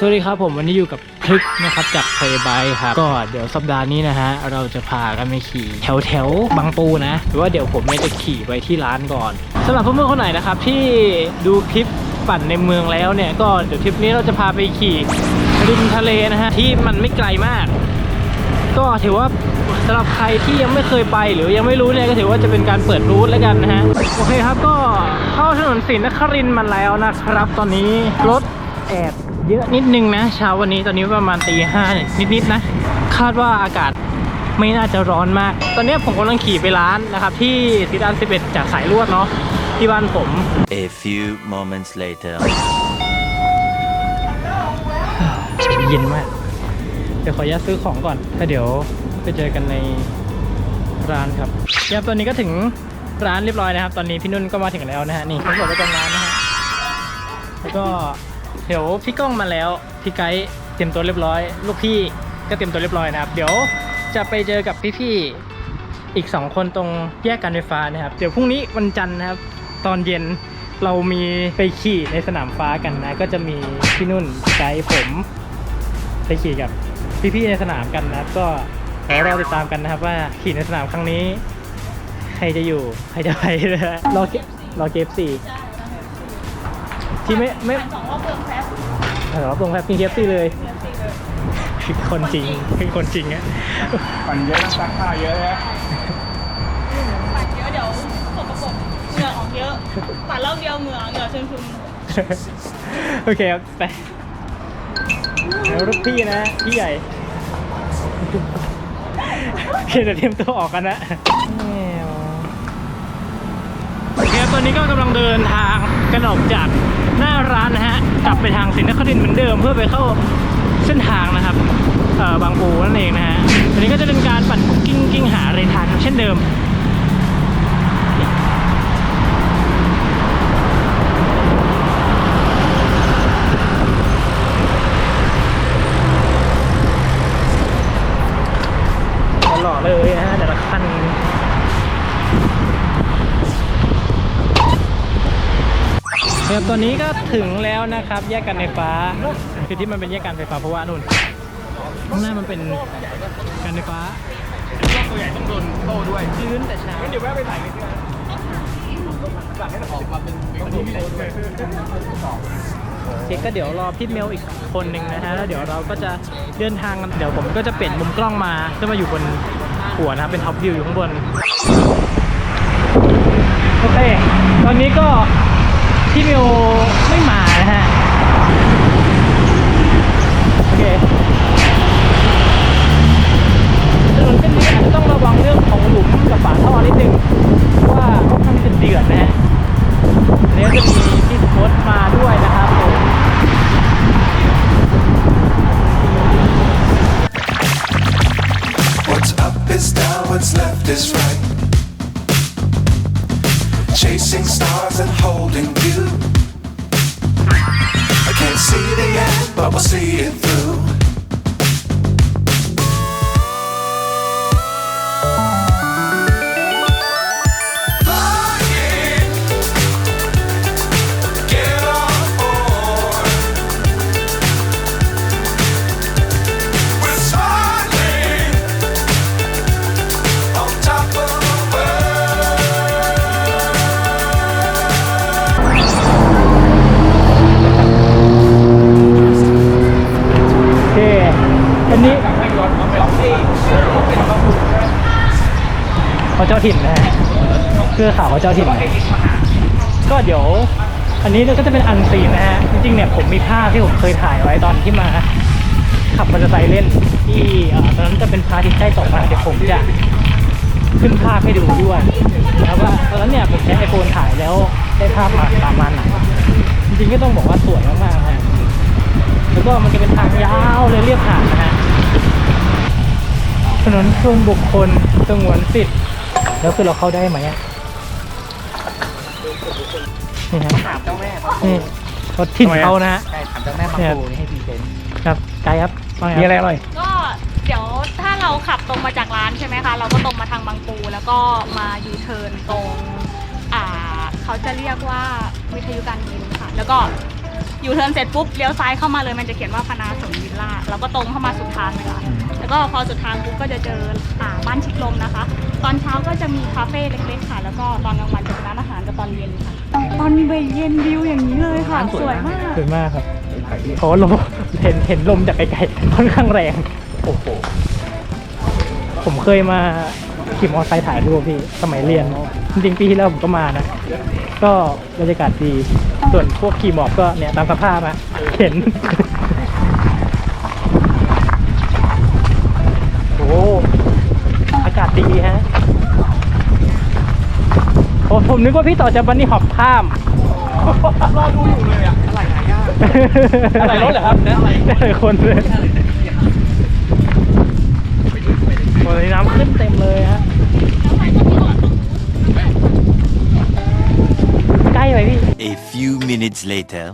สวัสดีครับผมวันนี้อยู่กับพลึกนะครับจาก Play by ครับก็เดี๋ยวสัปดาห์นี้นะฮะเราจะพากันไปขี่แถวแถวบางปูนะหรือว่าเดี๋ยวผมเนี่ยจะขี่ไปที่ร้านก่อนสำหรับเพื่อนๆคนไหนนะครับที่ดูคลิปปั่นในเมืองแล้วเนี่ยก็เดี๋ยวทริปนี้เราจะพาไปขี่ริมทะเลนะฮะที่มันไม่ไกลมาก ก็ถือว่าสำหรับใครที่ยังไม่เคยไปหรือยังไม่รู้เนี่ยก็ถือว่าจะเป็นการเปิดรูทแล้วกันนะฮะโอเคครับก็เข้าถนนศรีนครินทร์มาแล้วนะครับ ตอนนี้รถแอบ เยอะนิดนึงนะ เช้าวันนี้ตอนนี้ประมาณตีห้านิดๆนะ คาดว่าอากาศไม่น่าจะร้อนมาก ตอนนี้ผมกำลังขี่ไปร้านนะครับ ที่ซีดาน11จากสายลวดเนาะที่บ้านผม A few moments later. เย็นมาก เดี๋ยวขออนุญาตซื้อของก่อนแล้วเดี๋ยวไปเจอกันในร้านครับครับตอนนี้ก็ถึงร้านเรียบร้อยนะครับ ตอนนี้พี่นุ่นก็มาถึงแล้วนะฮะนี่เขาบอกว่าตรงร้านนะฮะแล้วก็ เดี๋ยวพี่ก้องมาแล้วพี่ไกด์เตรียมตัวเรียบร้อย ลูกพี่ก็เตรียมตัวเรียบร้อยนะครับ เดี๋ยวจะไปเจอกับพี่ๆอีก 2 คนตรงแยกการไฟฟ้านะครับ เดี๋ยวพรุ่งนี้วันจันทร์นะครับ ตอนเย็นเรามีไปขี่ในสนามฟ้ากันนะ ก็จะมีพี่นุ่นไกด์ผม ไปขี่กับพี่ๆในสนามกันนะครับ ก็เรอติดตามกันนะครับว่าขี่ในสนามครั้งนี้ ใครจะอยู่ใครจะไปนะฮะรอเกรอเกฟสี่ ที่ไม่ไม่สองรอบเพิ่มแพ็คเออตรงครับมีเกฟสี่เลยคือคนจริงคือคนจริงอะปั่นเยอะนะซักผ้าเยอะนะปั่นเยอะเดี๋ยวสกปรกเหงื่อออกเยอะปั่นรอบเดียวเหงื่อเหงื่อชุ่มโอเคครับไปแล้วลูกพี่นะพี่ใหญ่เคเดี๋ยวเตรียมตัวออกกันนะโอเคครับตอนนี้ก็กำลังเดินทางกันออกจาก หน้าร้านนะฮะกลับไปทางสินนครินทร์เหมือนเดิมเพื่อไปเข้าเส้นทางนะครับบางปูนั่นเองนะฮะอันนี้ก็จะเป็นการปั่นกิ้งกิ้งหาอะไรทานเช่นเดิม ครับตอนนี้ก็ถึงแล้วนะครับ แยกกันไฟฟ้า คือที่มันเป็นแยกกันไฟฟ้าเพราะว่านู่นข้างหน้ามันเป็นการไฟฟ้าตัวใหญ่ต้องโดนโต้ด้วยชื้นแต่เช้างั้นเดี๋ยวแวะไปถ่ายกันดีกว่าหลังให้ออกมาเป็นเป็นตัวโต้ด้วยเจ๊ก็เดี๋ยวรอพี่เมลอีกคนหนึ่งนะฮะแล้วเดี๋ยวเราก็จะเดินทางกันเดี๋ยวผมก็จะเปลี่ยนมุมกล้องมาเพื่อมาอยู่บนหัวนะครับเป็นท็อปวิวอยู่ข้างบน โอเค ตอนนี้ก็ พี่มิวไม่มานะฮะ โอเค I will see it through. เขาเจ้าถิ่นนะฮะเสื้อขาวเขาเจ้าถิ่น ก็เดี๋ยว อันนี้ก็จะเป็นอันซีนนะฮะ จริงๆเนี่ยผมมีภาพที่ผมเคยถ่ายไว้ตอนที่มา ขับมอเตอร์ไซค์เล่นที่ตอนนั้นจะเป็นพาทิตย์ใกล้ตกมาเดี๋ยวผมจะขึ้นภาพให้ดูด้วยแล้วว่าตอนนั้นเนี่ยผมใช้ไอโฟนถ่ายแล้วได้ภาพมาประมาณไหนจริงๆก็ต้องบอกว่าสวยมากๆฮะแล้วก็มันจะเป็นทางยาวเลยเรียบหาดนะฮะถนนส่วนบุคคลสงวนสิทธิ์ แล้วคือเราเข้าได้ไหมอะนี่ครับถามเจ้าแม่นี่รถถิ่นเขานะฮะใช่ถามเจ้าแม่บางปูนี่ให้พรีเซนต์ครับไกด์ครับว่าไงมีอะไรคอร่อยๆก็เดี๋ยวถ้าเราขับตรงมาจากร้านใช่ไหมคะ เราก็ตรงมาทางบางปูแล้วก็มายูเทิร์นตรง อ่า เขาจะเรียกว่าวิทยุการบินค่ะ แล้วก็อยู่เทิร์นเสร็จปุ๊บเลี้ยวซ้ายเข้ามาเลยมันจะเขียนว่าพนาสมวิลล่า แล้วก็ตรงเข้ามาสุดทางเลยค่ะแล้วก็พอสุดทางปุ๊บก็จะเจออ่าบ้านชิดลมนะคะ ตอนเช้าก็จะมีคาเฟ่เล็กๆค่ะ แล้วก็ตอนกลางวันจะเป็นร้านอาหารกับตอนเย็นค่ะ ตอนเย็นวิวอย่างนี้เลยค่ะ สวยมาก สวยมากครับเพราะว่าลมเห็นเห็นลมจากไกลๆค่อนข้างแรง โอ้โห ผมเคยมาขี่มอเตอร์ไซค์ถ่ายรูปพี่สมัยเรียน จริงๆปีที่แล้วผมก็มานะ ก็บรรยากาศดี ส่วนพวกขี่หมอบก็เนี่ยตามสภาพอะเห็น โอ้โหอากาศดีฮะโอ้ ผมนึกว่าพี่ต่อจะบันนี่หอบข้าม รอดูอยู่เลยอะอะไรหายากอะไรรถเหรอครับอะไรคนเลยโอ้ยน้ำขึ้นเต็มเลยฮะใกล้ไหมพี่ A few minutes later.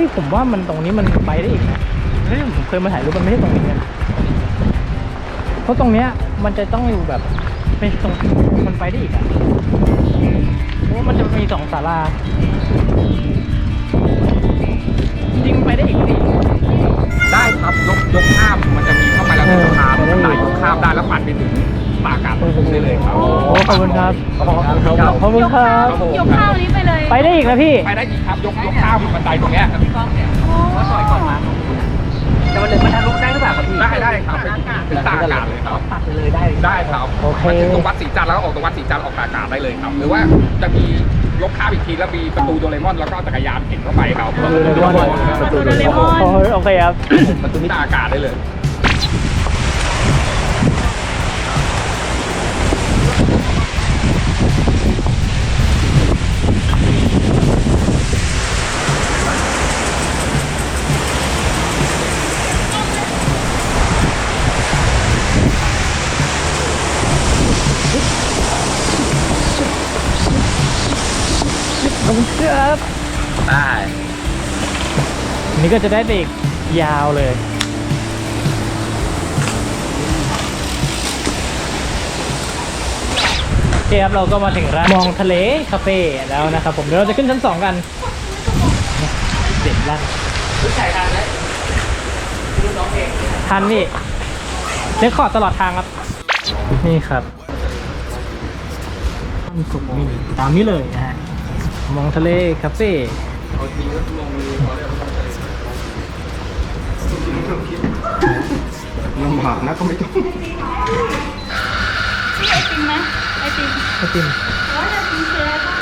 ฮ้ยผมว่ามันตรงนี้มันไปได้อีกนะเฮ้ยผมเคยมาถ่ายรูปมันไม่ใช่ตรงนี้นะเพราะตรงเนี้ยมันจะต้องอยู่แบบเป็นตรงมันไปได้อีกอะเพราะว่ามันจะมีสองศาลาจริงๆมันไปได้อีกพี่ได้ครับยกยกข้ามมันจะมีเข้าไปแล้วเออสะพานไปได้ได้ยกข้ามได้แล้วปั่นไปถึงปากกาศได้เลยครับโอ้ ขอบคุณครับ ขอบคุณครับ ขอบคุณครับ ยกข้าวนี้ไปเลยไปได้อีกนะพี่ ไปได้อีกครับ ยกยกข้ามบันไดตรงเนี้ยครับพี่ก้องเนี่ยก็ซอยก่อนมาแต่มันเลยมันทะลุได้หรือเปล่าครับพี่ ได้ได้ครับไปถึงตากอากาศเลยครับ ตัดไปเลยได้ได้ครับโอเคมาถึงตรงวัดศรีจันทร์แล้วก็ออกตรงวัดศรีจันทร์ออกตากอากาศได้เลยครับ หรือว่าจะมียกข้ามอีกทีแล้วมีประตูโดเรมอนแล้วก็จักรยานเข็นเข้าไปครับประตูโดเรมอนประตูโดเรมอนโอ้ยโอเคครับประตูตากอากาศได้เลย ได้ อันนี้ก็จะได้ไปอีกยาวเลย โอเคครับเราก็มาถึงร้านมองทะเลคาเฟ่แล้วนะครับผมเดี๋ยวเราจะขึ้นชั้นสองกันเด็ดลั่นทันพี่เรคคอร์ดตลอดทางครับ นี่ครับต้นสุกมินตามนี้เลยนะฮะมองทะเลคาเฟ่ ลำบากนะก็ไม่ต้องมีไอติมไหมไอติมไอติมโอ้ยไอติมเชฟป่ะ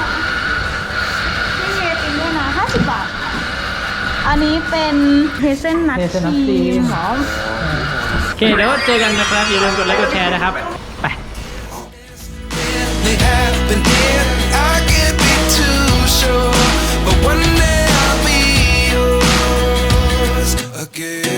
ไม่มีไอติมด้วยนะ50บบาท อันนี้เป็นเฮเซนนัทครีมหอมโอเคเดี๋ยวเจอกันนะครับ อย่าลืมกดไลค์กดแชร์นะครับ ไป It happened here. I can't be too sure, one day I'll be yours again.